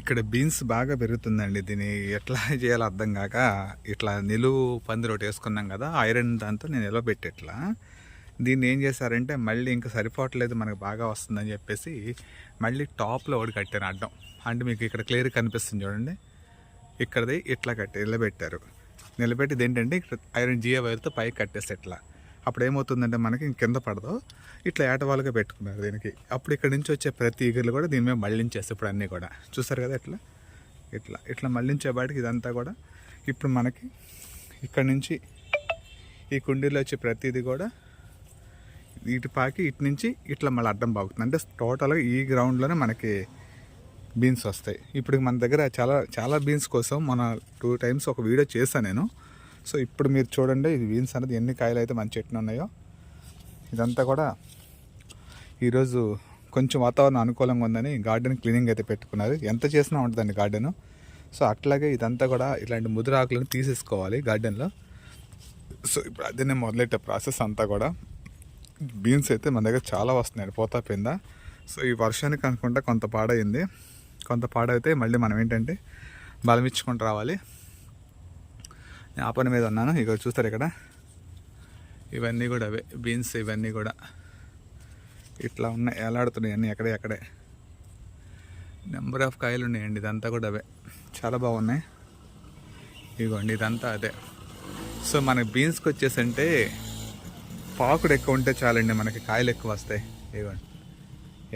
ఇక్కడ బీన్స్ బాగా పెరుగుతుందండి. దీన్ని ఎట్లా చేయాలో అర్థం కాక ఇట్లా నిలువు పందిరి ఒకటి వేసుకున్నాం కదా ఐరన్ దాంతో నేను నిలబెట్టి ఇట్లా దీన్ని ఏం చేశారంటే మళ్ళీ ఇంకా సరిపోవట్లేదు మనకు బాగా వస్తుందని చెప్పేసి మళ్ళీ టాప్లో ఒకటి కట్టాను అడ్డం. అంటే మీకు ఇక్కడ క్లియర్ కనిపిస్తుంది చూడండి. ఇక్కడది ఇట్లా కట్టి నిలబెట్టారు. నిలబెట్టి ఏంటంటే ఇక్కడ ఐరన్ జియో వైర్తో పైకి కట్టేసి ఇట్లా. అప్పుడు ఏమవుతుందంటే మనకి ఇంక కింద పడదు. ఇట్లా ఏటవాలుగా పెట్టుకున్నారు దీనికి. అప్పుడు ఇక్కడ నుంచి వచ్చే ప్రతి ఈగలు కూడా దీని మీద మళ్ళించేస్తాయి ఇప్పుడు అన్నీ కూడా. చూసారు కదా ఇట్లా? ఇట్లా. ఇట్లా మళ్ళించేపాటికి ఇదంతా కూడా ఇప్పుడు మనకి ఇక్కడ నుంచి ఈ కుండీలో వచ్చే ప్రతిదీ కూడా ఇటు పాకి ఇటు నుంచి ఇట్లా మళ్ళీ అడ్డం బాగుతుంది. అంటే టోటల్గా ఈ గ్రౌండ్లోనే మనకి బీన్స్ వస్తాయి. ఇప్పుడు మన దగ్గర చాలా చాలా బీన్స్ కోసం మన టూ టైమ్స్ ఒక వీడియో చేశాను నేను. సో ఇప్పుడు మీరు చూడండి ఇది బీన్స్ అనేది ఎన్ని కాయలు అయితే మన చెట్టున ఉన్నాయో ఇదంతా కూడా ఈరోజు కొంచెం వాతావరణం అనుకూలంగా ఉందని గార్డెన్ క్లీనింగ్ అయితే పెట్టుకున్నారు. ఎంత చేసినా ఉంటుందండి గార్డెను. సో అట్లాగే ఇదంతా కూడా ఇలాంటి ముదురు ఆకులను తీసేసుకోవాలి గార్డెన్లో. సో ఇప్పుడు అదే మొదలెట్టే ప్రాసెస్ అంతా కూడా. బీన్స్ అయితే మన దగ్గర చాలా వస్తున్నాయి పోతా పింద. సో ఈ వర్షానికి అనుకుంటా కొంత పాడైంది. కొంత పాడైతే మళ్ళీ మనం ఏంటంటే బలమిచ్చుకుంటూ రావాలి. నేను ఆ పని మీద ఉన్నాను. ఇక చూస్తారు ఇక్కడ. ఇవన్నీ కూడా అవే. బీన్స్ ఇవన్నీ కూడా. ఇట్లా ఉన్నాయి. ఎలాడుతున్నాయి అన్నీ ఎక్కడే ఎక్కడే నెంబర్ ఆఫ్ కాయలు ఉన్నాయండి. ఇదంతా కూడా అవే. చాలా బాగున్నాయి. ఇదిగోండి ఇదంతా అదే. సో మన బీన్స్కి వచ్చేసి అంటే పాకుడు ఎక్కువ ఉంటే చాలండి మనకి కాయలు ఎక్కువ వస్తాయి. ఇదిగోండి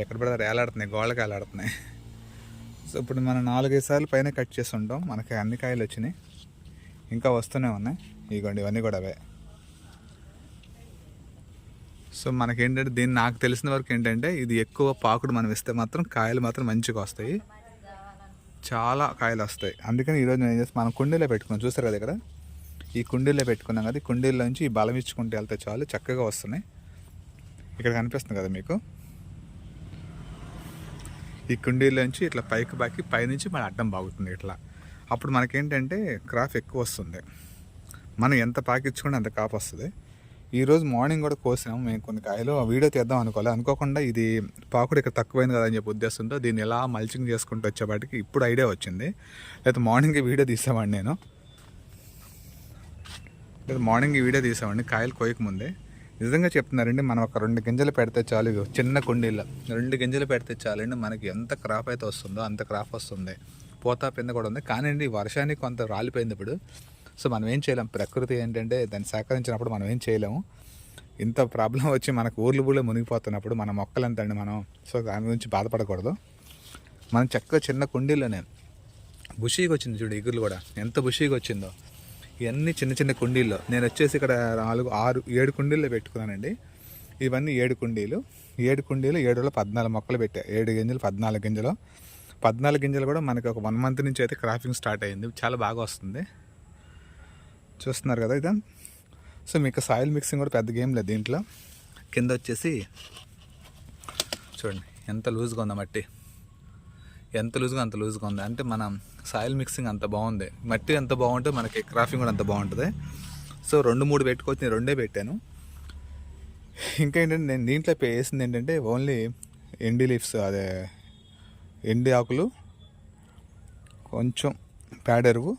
ఎక్కడ పడతారు ఏలాడుతున్నాయి. గోళ్ళకి ఏలాడుతున్నాయి. సో ఇప్పుడు మనం నాలుగైదు సార్లు పైన కట్ చేసి ఉంటాం. మనకి అన్ని కాయలు వచ్చినాయి. ఇంకా వస్తూనే ఉన్నాయి. ఇదిగోండి ఇవన్నీ కూడా అవే. సో మనకేంటంటే దీన్ని నాకు తెలిసిన వరకు ఏంటంటే ఇది ఎక్కువ పాకుడు మనం ఇస్తే మాత్రం కాయలు మాత్రం మంచిగా వస్తాయి. చాలా కాయలు వస్తాయి. అందుకని ఈరోజు నేను ఏం చేస్తాను మనం కుండీలో పెట్టుకున్నాం. చూస్తారు కదా ఇక్కడ? ఈ కుండీలో పెట్టుకున్నాం కదా. ఈ నుంచి ఈ బలం ఇచ్చుకుంటే వెళ్తే చాలు. చక్కగా వస్తున్నాయి. ఇక్కడ కనిపిస్తుంది కదా మీకు? ఈ కుండీలోంచి ఇట్లా పైకి బాకి పైనుంచి మన అడ్డం బాగుతుంది ఇట్లా. అప్పుడు మనకేంటంటే క్రాప్ ఎక్కువ వస్తుంది మనం ఎంత పాకించుకుంటే అంత కాపు వస్తుంది. ఈరోజు మార్నింగ్ కూడా కోసాము మేము కొన్ని కాయలు. ఆ వీడియో తీద్దాం అనుకోవాలి అనుకోకుండా ఇది పాకుడు ఇక్కడ తక్కువైంది కదా అని చెప్పి ఉద్దేశంతో దీన్ని ఎలా మల్చింగ్ చేసుకుంటూ వచ్చేపాటికి ఇప్పుడు ఐడియా వచ్చింది. లేకపోతే మార్నింగ్ వీడియో తీసామండి నేను. లేదా మార్నింగ్ ఈ వీడియో తీసామండి కాయలు కోయకముందే నిజంగా చెప్తున్నారండి మనం ఒక రెండు గింజలు పెడితే చాలు. ఇగో చిన్న కుండీలో రెండు గింజలు పెడితే చాలండి మనకి ఎంత క్రాప్ అయితే వస్తుందో అంత క్రాప్ వస్తుంది. పోతా పింద కూడా ఉంది. కానీ అండి ఈ వర్షానికి కొంత రాలిపోయింది ఇప్పుడు. సో మనం ఏం చేయలేం. ప్రకృతి ఏంటంటే దాన్ని సహకరించినప్పుడు మనం ఏం చేయలేము. ఇంత ప్రాబ్లం వచ్చి మనకు ఊర్లు ఊళ్ళో మునిగిపోతున్నప్పుడు మన మొక్కలు ఎంతండి మనం. సో దాని గురించి బాధపడకూడదు. మనం చక్కగా చిన్న కుండీలోనే బుషీగా వచ్చింది చూడు ఇగురు కూడా. ఎంత బుషీగా వచ్చిందో. ఇవన్నీ చిన్న చిన్న కుండీల్లో. నేను వచ్చేసి ఇక్కడ నాలుగు ఆరు ఏడు కుండీల్లో పెట్టుకున్నానండి. ఇవన్నీ ఏడు కుండీలు. ఏడు కుండీలు ఏడులో పద్నాలుగు మొక్కలు పెట్టా. ఏడు గింజలు పద్నాలుగు గింజలు. పద్నాలుగు గింజలు కూడా మనకి ఒక వన్ మంత్ నుంచి అయితే క్రాఫింగ్ స్టార్ట్ అయింది చాలా బాగా వస్తుంది. చూస్తున్నారు కదా ఇదా సో మీకు సాయిల్ మిక్సింగ్ కూడా పెద్ద గేమ్ లేదు దీంట్లో. కింద వచ్చేసి చూడండి ఎంత లూజ్గా ఉందో మట్టి. ఎంత లూజ్గా అంత లూజ్గా ఉంది. అంటే మనం సాయిల్ మిక్సింగ్ అంత బాగుంది. మట్టి ఎంత బాగుంటే మనకి క్రాఫింగ్ కూడా అంత బాగుంటుంది. సో రెండు మూడు పెట్టుకోవచ్చు నేను రెండే పెట్టాను. ఇంకా ఏంటంటే నేను దీంట్లో పే- వేసింది ఏంటంటే ఓన్లీ ఎండి లీవ్స్ అదే ఎండి ఆకులు కొంచెం పేడెరువు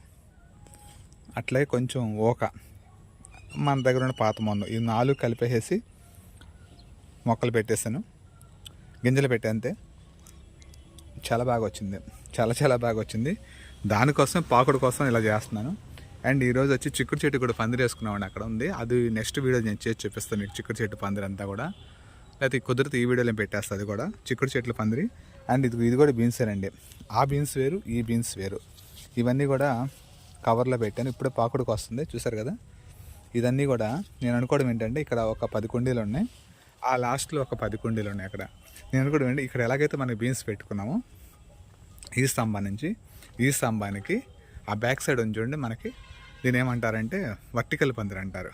అట్లే కొంచెం ఓక. మన దగ్గర ఉన్న పాత మొన్న ఈ నాలుగు కలిపేసేసి మొక్కలు పెట్టేసాను గింజలు పెట్టేంతే చాలా బాగా వచ్చింది. చాలా చాలా బాగా వచ్చింది. దానికోసం పాకుడు కోసం ఇలా చేస్తున్నాను. అండ్ ఈరోజు వచ్చి చిక్కుడు చెట్టు కూడా పందిరి వేసుకున్నామండి అక్కడ ఉంది. అది నెక్స్ట్ వీడియో నేను చేసి చూపిస్తాను మీకు చిక్కుడు చెట్టు పందిరి అంతా కూడా. లేకపోతే కుదిరితే ఈ వీడియోలో పెట్టేస్తుంది అది కూడా. చిక్కుడు చెట్లు పందిరి. అండ్ ఇది ఇది కూడా బీన్సేనండి ఆ బీన్స్ వేరు ఈ బీన్స్ వేరు. ఇవన్నీ కూడా కవర్లో పెట్టాను. ఇప్పుడే పాకుడుకు వస్తుంది చూసారు కదా? ఇదన్నీ కూడా నేను అనుకోవడం ఏంటంటే ఇక్కడ ఒక పది కుండీలు ఉన్నాయి. ఆ లాస్ట్లో ఒక పది కుండీలు ఉన్నాయి అక్కడ. నేను అనుకోవడం ఏంటి ఇక్కడ ఎలాగైతే మనం బీన్స్ పెట్టుకున్నామో ఈ స్తంభం నుంచి ఈ స్తంభానికి ఆ బ్యాక్ సైడ్ ఉంది చూడండి మనకి. దీని ఏమంటారంటే వర్టికల్ పందిరి అంటారు.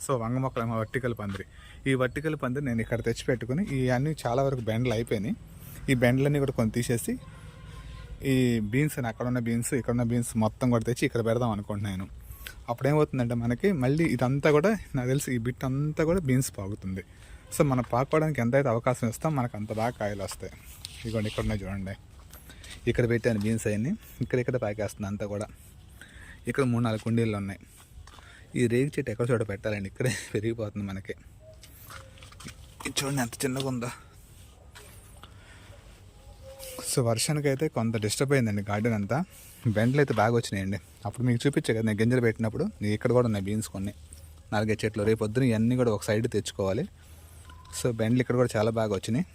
సో వంగ మొక్కల వర్టికల్ పందిరి. ఈ వర్టికల్ పందిరి నేను ఇక్కడ తెచ్చిపెట్టుకుని ఇవన్నీ చాలా వరకు బెండ్లు అయిపోయినాయి. ఈ బెండ్లన్నీ కూడా కొన్ని తీసేసి ఈ బీన్స్ అని అక్కడ ఉన్న బీన్స్ ఇక్కడ ఉన్న బీన్స్ మొత్తం కూడా తెచ్చి ఇక్కడ పెడదాం అనుకుంటున్నాను అప్పుడేమవుతుందంటే మనకి మళ్ళీ ఇదంతా కూడా నాకు తెలిసి ఈ బిట్ అంతా కూడా బీన్స్ పాగుతుంది. సో మనం పాకోవడానికి ఎంతైతే అవకాశం ఇస్తాం మనకు అంత బాగా కాయలు వస్తాయి. ఇదిగోండి ఇక్కడ ఉన్నాయి చూడండి. ఇక్కడ పెట్టాను బీన్స్ అవన్నీ. ఇక్కడ ఇక్కడ పాకేస్తుంది అంతా కూడా. ఇక్కడ మూడు నాలుగు కుండీలు ఉన్నాయి. ఈ రేగి చెట్టు ఎక్కడ చోట పెట్టాలండి. ఇక్కడే పెరిగిపోతుంది మనకి. ఇది చూడండి ఎంత చిన్నగా ఉందో. సో వర్షానికి అయితే కొంత డిస్టర్బ్ అయిందండి గార్డెన్ అంతా. బెండ్లు అయితే బాగా వచ్చినాయండి. అప్పుడు మీకు చూపించే కదా నేను గింజలు పెట్టినప్పుడు. నీ ఇక్కడ కూడా ఉన్నాయి బీన్స్ కొన్ని. నాలుగైదు చెట్లు. రేపు పొద్దున ఇవన్నీ కూడా ఒక సైడ్ తెచ్చుకోవాలి. సో బెండ్లు ఇక్కడ కూడా చాలా బాగా వచ్చినాయి.